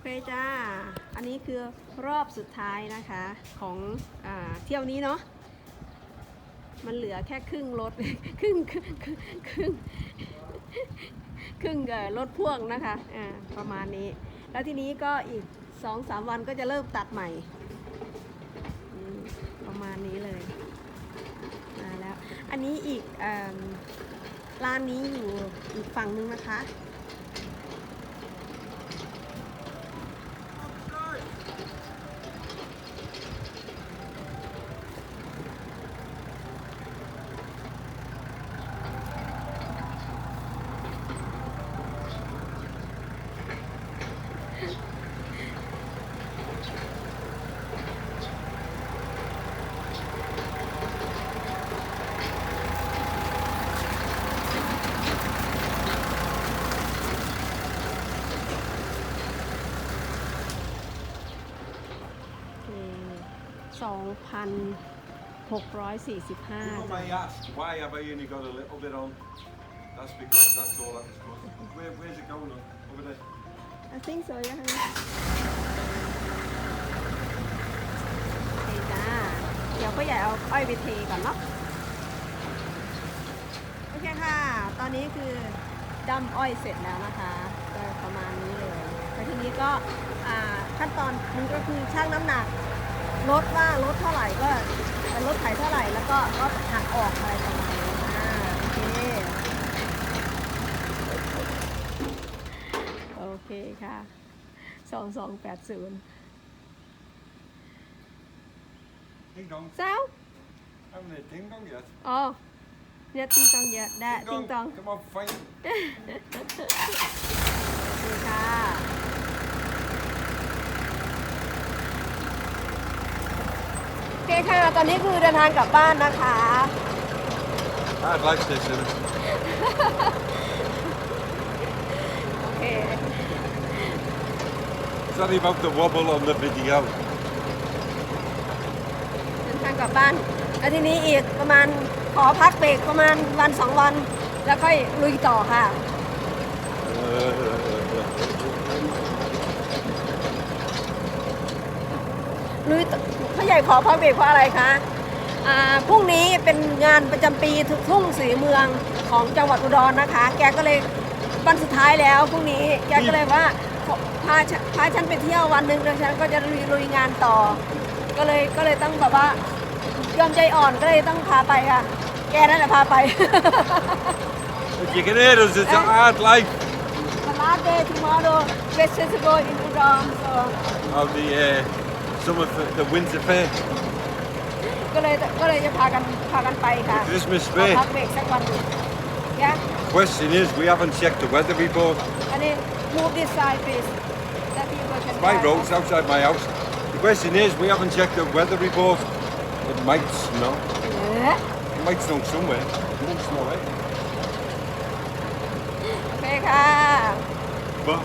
เคจ้า อันนี้คือรอบสุดท้ายนะคะของอเที่ยวนี้เนาะ มันเหลือแค่ครึ่งรถ ครึ่งครึ่งครึ่งครึ่งครึ่งเอ่อรถพ่วงนะคะอ่าประมาณนี้ แล้วทีนี้ก็อีกสองสามวันก็จะเริ่มตัดใหม่ ประมาณนี้เลยมาแล้ว อันนี้อีกอร้านนี้อยู่อีกฝั่งนึงนะคะ สองพันหกร้อยสี่สิบห้า People may ask, why have I only got a little bit on? That's because that's all that is supposed to Where, Where's it going on? Over there. I think so ยังโอเคจ้าเดี๋ยวพ่อใหญ่เอาอ้อยไปเทก่อนเนาะ โอเคค่ะ ตอนนี้คือดำอ้อยเสร็จแล้วนะคะ ก็ประมาณนี้เลยแล้วทีนี้ก็อ่าขั้นตอนมันก็คือชั่งน้ำหนัก ลดว่ารถเท่าไหร่ก็รถไถเท่าไหร่แล้วก็ก็หักออกอะไรประมาณนี้อ่าโอเคโอเคค่ะสองสองแปดศูนย์ Ding dong. เจ้า Haven't they ding dong yet? อ๋อเนี่ยติงตองเยอะแดะติงตอง Come on, fight. โอเคค่ะโอเคค่ะ ตอนนี้คือเดินทางกลับบ้านนะคะ I'd like this in it. โอเค Sorry about the wobble on the video. เดินทางกลับบ้านแล้วทีนี้อีกประมาณขอพักเบรกประมาณวันสองวัน แล้วค่อยลุยต่อค่ะ ลุยต่อพ่อใหญ่ขอพักเบรกเพราะอะไรคะพรุ่งนี้เป็นงานประจำปีทุ่งสีเมืองของจังหวัดอุดรนะคะ แกก็เลยวันสุดท้ายแล้วพรุ่งนี้แกก็เลยว่าพาฉันพาฉันไปเที่ยววันหนึ่งแล้วฉันก็จะลุยลยงานต่อ ก็เลยก็เลยต้องแบบว่ายอมใจอ่อนก็เลยต้องพาไปค่ะ แกนั่นแหละพาไป If you can hear us, it's a hard life. The last day tomorrow, best to go in Udon so Of the uh, summer, fa- the winter fair. ก็เลยก็เลยจะพากันพากันไปค่ะ Christmas ขอ fair. พักเบรกสักวันหนึ่งยะ Question is, we haven't checked the weather report. อันนี้ move this side please that people can My drive. road's outside my house. The question is, we haven't checked the weather report. It might snow. เอ๊ะ It might snow somewhere. It won't snow, eh? โอเคค่ะ But